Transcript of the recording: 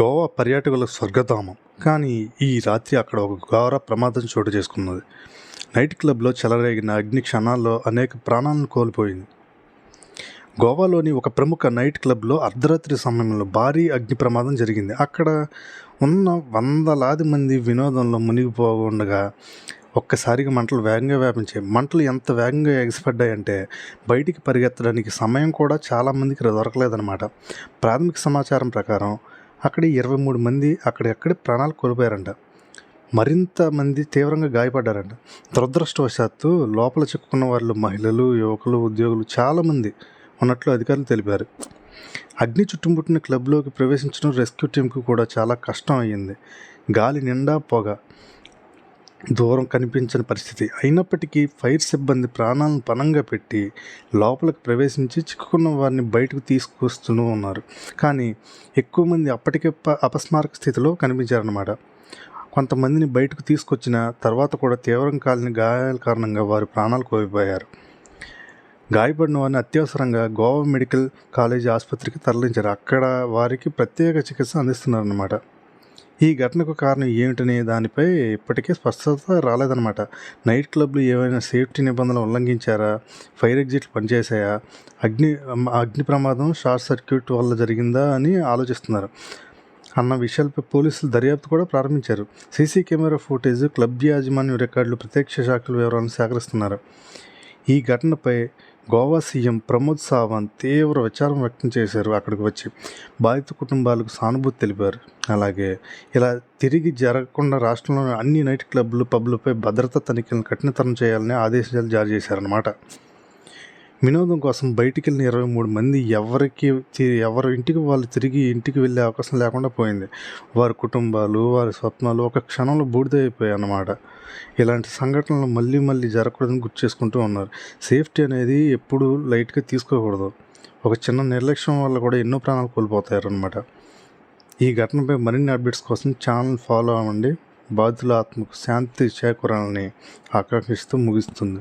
గోవా పర్యాటకుల స్వర్గధామం. కానీ ఈ రాత్రి అక్కడ ఒక ఘోర ప్రమాదం చోటు చేసుకున్నది. నైట్ క్లబ్లో చెలరేగిన అగ్ని క్షణాల్లో అనేక ప్రాణాలను కోల్పోయింది. గోవాలోని ఒక ప్రముఖ నైట్ క్లబ్లో అర్ధరాత్రి సమయంలో భారీ అగ్ని ప్రమాదం జరిగింది. అక్కడ ఉన్న వందలాది మంది వినోదంలో మునిగిపోకుండా ఒక్కసారిగా మంటలు వేగంగా వ్యాపించాయి. మంటలు ఎంత వేగంగా ఎగసిపడ్డాయంటే బయటికి పరిగెత్తడానికి సమయం కూడా చాలామందికి దొరకలేదన్నమాట. ప్రాథమిక సమాచారం ప్రకారం అక్కడ ఇరవై మూడు మంది అక్కడెక్కడ ప్రాణాలు కోల్పోయారంట. మరింత మంది తీవ్రంగా గాయపడ్డారంట. దురదృష్టవశాత్తు లోపల చిక్కుకున్న వాళ్ళు మహిళలు యువకులు ఉద్యోగులు చాలామంది ఉన్నట్లు అధికారులు తెలిపారు. అగ్ని చుట్టుముట్టిన క్లబ్లోకి ప్రవేశించడం రెస్క్యూ టీంకు కూడా చాలా కష్టం అయ్యింది. గాలి నిండా పొగ దూరం కనిపించని పరిస్థితి. అయినప్పటికీ ఫైర్ సిబ్బంది ప్రాణాలను పణంగా పెట్టి లోపలికి ప్రవేశించి చిక్కుకున్న వారిని బయటకు తీసుకొస్తూనే ఉన్నారు. కానీ ఎక్కువ మంది అప్పటికే ప- అపస్మారక స్థితిలో కనిపించారన్నమాట. కొంతమందిని బయటకు తీసుకొచ్చిన తర్వాత కూడా తీవ్రం కాలిన గాయాల కారణంగా వారి ప్రాణాలు కోల్పోయారు. గాయపడిన వారిని అత్యవసరంగా గోవా మెడికల్ కాలేజీ ఆసుపత్రికి తరలించారు. అక్కడ వారికి ప్రత్యేక చికిత్స అందిస్తున్నారన్నమాట. ఈ ఘటనకు కారణం ఏమిటనే దానిపై ఇప్పటికే స్పష్టత రాలేదన్నమాట. నైట్ క్లబ్లు ఏవైనా సేఫ్టీ నిబంధనలు ఉల్లంఘించారా? ఫైర్ ఎగ్జిట్లు పనిచేశాయా? అగ్ని అగ్ని ప్రమాదం షార్ట్ సర్క్యూట్ వల్ల జరిగిందా అని ఆలోచిస్తున్నారు. అన్న విషయాలపై పోలీసులు దర్యాప్తు కూడా ప్రారంభించారు. సీసీ కెమెరా ఫుటేజ్ క్లబ్ యాజమాన్యం రికార్డులు ప్రత్యక్ష శాఖల వివరాలను సేకరిస్తున్నారు. ఈ ఘటనపై గోవా సీఎం ప్రమోద్ సావంత్ తీవ్ర విచారం వ్యక్తం చేశారు. అక్కడికి వచ్చి బాధిత కుటుంబాలకు సానుభూతి తెలిపారు. అలాగే ఇలా తిరిగి జరగకుండా రాష్ట్రంలోని అన్ని నైట్ క్లబ్లు పబ్లపై భద్రతా తనిఖీలను కఠినతరం చేయాలని ఆదేశాలు జారీ చేశారన్నమాట. వినోదం కోసం బయటికి వెళ్ళిన ఇరవై మూడు మంది ఎవరికి తి- ఎవరి ఇంటికి వాళ్ళు తిరిగి ఇంటికి వెళ్ళే అవకాశం లేకుండా పోయింది. వారి కుటుంబాలు వారి స్వప్నాలు ఒక క్షణంలో బూడిదైపోయాయి అన్నమాట ఇలాంటి సంఘటనలు మళ్ళీ మళ్ళీ జరగకూడదని గుర్తు చేసుకుంటూ ఉన్నారు. సేఫ్టీ అనేది ఎప్పుడు లైట్గా తీసుకోకూడదు. ఒక చిన్న నిర్లక్ష్యం వల్ల కూడా ఎన్నో ప్రాణాలు కోల్పోతారు అనమాట ఈ ఘటనపై మరిన్ని అప్డేట్స్ కోసం ఛానల్ ఫాలో అవ్వండి. బాధితుల ఆత్మకు శాంతి చేకూరాలని ఆకాంక్షిస్తూ ముగిస్తుంది.